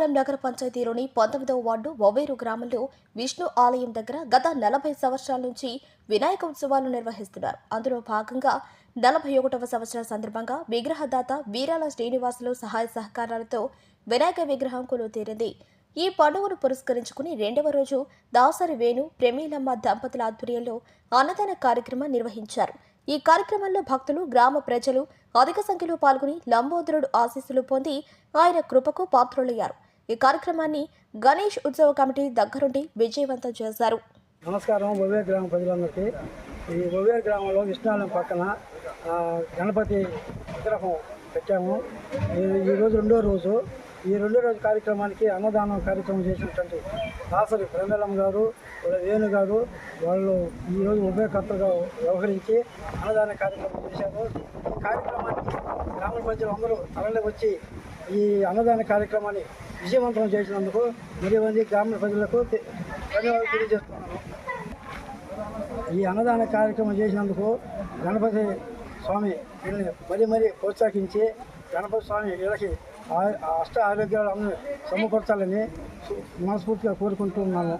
బుజ్జిరెడ్డిపాలెం నగర పంచాయతీలోని పంతొమ్మిదవ వార్డు ఒవేరు గ్రామంలో విష్ణు ఆలయం దగ్గర గత నలభై సంవత్సరాల నుంచి వినాయక ఉత్సవాలు నిర్వహిస్తున్నారు. అందులో భాగంగా నలభై ఒకటవ సంవత్సరం సందర్భంగా విగ్రహదాత వీరాల శ్రీనివాసులు సహాయ సహకారాలతో వినాయక విగ్రహం కొలువుతీరింది. ఈ పండుగను పురస్కరించుకుని రెండవ రోజు దాసరి వేణు ప్రమీలమ్మ దంపతుల ఆధ్వర్యంలో అన్నదాన కార్యక్రమం నిర్వహించారు. ఈ కార్యక్రమంలో భక్తులు గ్రామ ప్రజలు అధిక సంఖ్యలో పాల్గొని లంబోదరుడు ఆశీస్సులు పొంది ఆయన కృపకు పాత్రులయ్యారు. ఈ కార్యక్రమాన్ని గణేష్ ఉత్సవ కమిటీ దగ్గరుండి విజయవంతం చేశారు. నమస్కారం. ఒవేర్ గ్రామ ప్రజలందరికీ. ఈ ఒవేర్ గ్రామంలో విష్ణాలయం పక్కన గణపతి విగ్రహం పెట్టాము. ఈ- రోజు రెండో రోజు. ఈ రెండో రోజు కార్యక్రమానికి అన్నదానం కార్యక్రమం చేసినటువంటి దాసరి ప్రేమలమ్మ గారు వేణు గారు వాళ్ళు ఈరోజు ఉభయకర్తలుగా వ్యవహరించి అన్నదాన కార్యక్రమం చేశారు. ఈ కార్యక్రమానికి గ్రామ ప్రజలు అందరూ తరలి వచ్చి ఈ అన్నదాన కార్యక్రమాన్ని విజయవంతం చేసినందుకు మరియు మంది గ్రామీణ ప్రజలకు ధన్యవాదాలు తెలియజేస్తున్నాను. ఈ అన్నదాన కార్యక్రమం చేసినందుకు గణపతి స్వామి వీళ్ళని మరీ మరీ ప్రోత్సహించి గణపతి స్వామి వీళ్ళకి ఆ- అష్ట ఆరోగ్యాలు అందరూ సమకూర్చాలని మనస్ఫూర్తిగా కోరుకుంటున్నాను